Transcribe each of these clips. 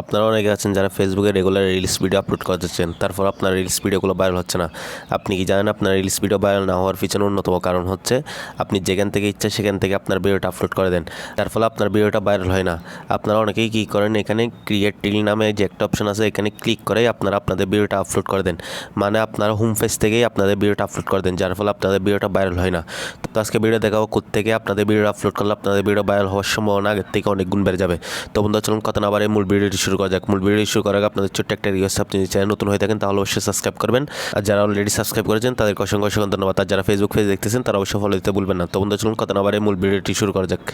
আপনারা অনেকে আছেন যারা ফেসবুকে রেগুলার রিলস ভিডিও আপলোড করতেছেন, তারপর আপনার রিলস ভিডিওগুলো ভাইরাল হচ্ছে না। আপনি কি জানেন আপনার রিলস ভিডিও ভাইরাল না হওয়ার পিছনে অন্যতম কারণ হচ্ছে আপনি যেখান থেকে ইচ্ছা সেখান থেকে আপনার ভিডিওটা আপলোড করে দেন। তার ফলে আপনার ভিডিওটা ভাইরাল হয় না। আপনারা অনেকেই কী করেন, এখানে ক্রিয়েট টিল নামে যে একটা অপশন আছে, এখানে ক্লিক করেই আপনারা আপনাদের ভিডিওটা আপলোড করে দেন। মানে আপনারা হোম পেজ থেকেই আপনাদের ভিডিওটা আপলোড করে দেন, যার ফলে আপনাদের ভিডিওটা ভাইরাল হয় না। তো আজকে ভিডিও দেখাবো থেকে আপনাদের ভিডিও আপলোড করলে আপনাদের ভিডিও ভাইরাল হওয়ার সম্ভাবনা আগের থেকে অনেক গুণ বেড়ে যাবে। তো বন্ধুরা, চলুন কথা না বারে মূল ভিডিওটি শুরু করা যাক। মূল ভিডিও শুরু করার আগে আপনাদের ছোট্ট একটা রিকোয়েস্ট আপনি যদি চ্যানেল নতুন হয়ে থাকেন, তাহলে অবশ্যই সাবস্ক্রাইব করবেন। আর যারা অলরেডি সাবস্ক্রাইব করেছেন তাদের অসংখ্য অসংখ্য ধন্যবাদ। আর যারা ফেসবুক পেজ দেখতেছেন, তারা অবশ্যই ফলো দিতে ভুলবেন না। তো চলুন কথা না বারে মূল ভিডিওটি শুরু করা যাক।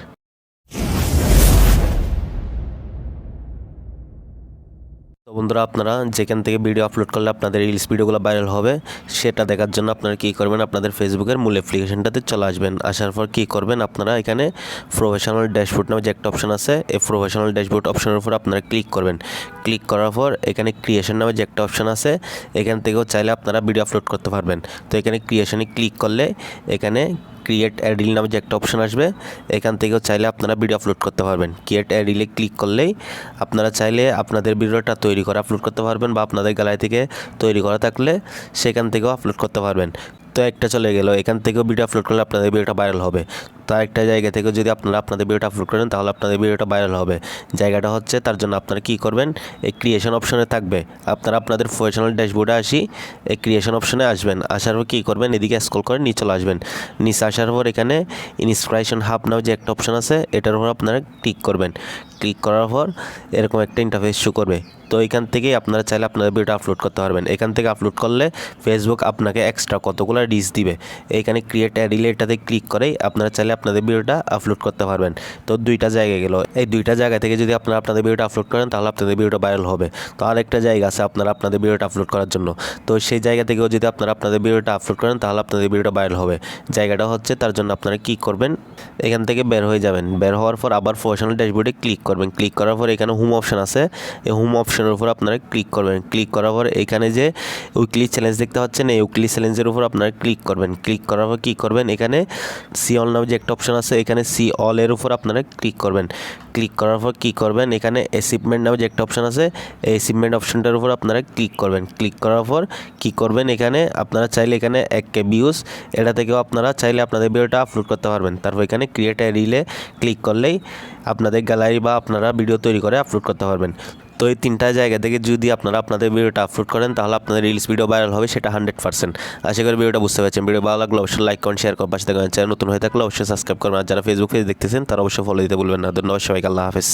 তো বন্ধুরা, আপনারা যেখান থেকে ভিডিও আপলোড করলে আপনাদের রিলস ভিডিওগুলো ভাইরাল হবে, সেটা দেখার জন্য আপনারা কী করবেন, আপনাদের ফেসবুকের মূল অ্যাপ্লিকেশনটাতে চলে আসবেন। আসার পর কী করবেন, আপনারা এখানে প্রফেশনাল ড্যাশবোর্ড নামে যে একটা অপশন আছে, এই প্রফেশনাল ড্যাশবোর্ড অপশনের উপর আপনারা ক্লিক করবেন। ক্লিক করার পর এখানে ক্রিয়েশন নামে যে একটা অপশন আছে, এখান থেকেও চাইলে আপনারা ভিডিও আপলোড করতে পারবেন। তো এখানে ক্রিয়েশনে ক্লিক করলে এখানে ক্রিয়েট অ্যাডিল নামে যে একটা অপশন আসবে, এখান থেকেও চাইলে আপনারা ভিডিও আপলোড করতে পারবেন। ক্রিয়েট অ্যাডিলে ক্লিক করলেই আপনারা চাইলে আপনাদের ভিডিওটা তৈরি করে আপলোড করতে পারবেন বা আপনাদের গ্যালারি থেকে তৈরি করা থাকলে সেখান থেকেও আপলোড করতে পারবেন। তো একটা চলে গেল, এখান থেকেও ভিডিও আপলোড করলে আপনাদের ভিডিওটা ভাইরাল হবে। তো একটা জায়গা থেকে যদি আপনারা আপনাদের ভিডিওটা আপলোড করেন, তাহলে আপনাদের ভিডিওটা ভাইরাল হবে। জায়গাটা হচ্ছে তার জন্য আপনারা কী করবেন, এই ক্রিয়েশন অপশনে থাকবে। আপনারা আপনাদের প্রফেশনাল ড্যাশবোর্ডে আসি, এই ক্রিয়েশন অপশনে আসবেন। আসার পর কী করবেন, এদিকে স্ক্রল করে নিচে চলে আসবেন। নিচে আসার পর এখানে ইন্সপিরেশন হাব নামে যে একটা অপশন আছে, এটার উপর আপনারা ক্লিক করবেন। ক্লিক করার পর এরকম একটা ইন্টারফেস শো করবে। তো এখান থেকেই আপনারা চাইলে আপনাদের ভিডিওটা আপলোড করতে পারবেন। এখান থেকে আপলোড করলে ফেসবুক আপনাকে এক্সট্রা কতগুলো রিচ দিবে। এইখানে ক্রিয়েট এটাতে ক্লিক করেই আপনারা চাইলে আপনাদের ভিডিওটা আপলোড করতে পারবেন। তো দুইটা জায়গা গেল। এই দুইটা জায়গা থেকে যদি আপনারা আপনাদের ভিডিওটা আপলোড করেন, তাহলে আপনাদের ভিডিওটা ভাইরাল হবে। তো আরেকটা জায়গা আছে আপনারা আপনাদের ভিডিওটা আপলোড করার জন্য। তো সেই জায়গা থেকেও যদি আপনারা আপনাদের ভিডিওটা আপলোড করেন, তাহলে আপনাদের ভিডিওটা ভাইরাল হবে। জায়গাটা হচ্ছে তার জন্য আপনারা কী করবেন, এখান থেকে বের হয়ে যাবেন। বের হওয়ার পর আবার প্রফেশনাল ড্যাশবোর্ডে ক্লিক করবেন। ক্লিক করার পর এখানে হোম অপশন আছে। এই হোম অপশনের উপর আপনারা ক্লিক করবেন। ক্লিক করার পর এখানে যে উইকলি চ্যালেঞ্জ দেখতে পাচ্ছেন, এই উইকলি চ্যালেঞ্জের উপর আপনারা ক্লিক করবেন। ক্লিক করার পর কী করবেন? এখানে সি অল নামে যে একটা অপশন আছে, এখানে সি অল এর উপর আপনারা ক্লিক করবেন। ক্লিক করার পর কী করবেন? এখানে অ্যাচিভমেন্ট নামে যে একটা অপশন আছে, এই অ্যাচিভমেন্ট অপশনটার উপর আপনারা ক্লিক করবেন। ক্লিক করার পর কী করবেন? এখানে আপনারা চাইলে এখানে এক কে ভিউজ এটা থেকেও আপনারা চাইলে আপনাদের ভিডিওটা আপলোড করতে পারবেন। তারপর এখানে ক্রিয়েট রিলে ক্লিক করলেই আপনাদের গ্যালারি বা আপনারা ভিডিও তৈরি করে আপলোড করতে পারবেন। তো এই তিনটা জায়গা থেকে যদি আপনারা আপনাদের ভিডিওটা আপলোড করেন, তাহলে আপনাদের রিলস ভিডিও ভাইরাল হবে, সেটা হান্ড্রেড পার্সেন্ট আশা করি ভিডিওটা বুঝতে পারছেন। ভিডিও ভালো লাগলে অবশ্যই লাইক করেন শেয়ার করেন, পাশে থাকবেন চ্যানেল নতুন হয়ে থাকলে অবশ্যই সাবস্ক্রাইব করবেন আর যারা ফেসবুক পেজ দেখতেছেন, তারা অবশ্যই ফলো দিতে বলবেন না। ধন্যবাদ সবাইকে, আল্লাহ হাফেজ।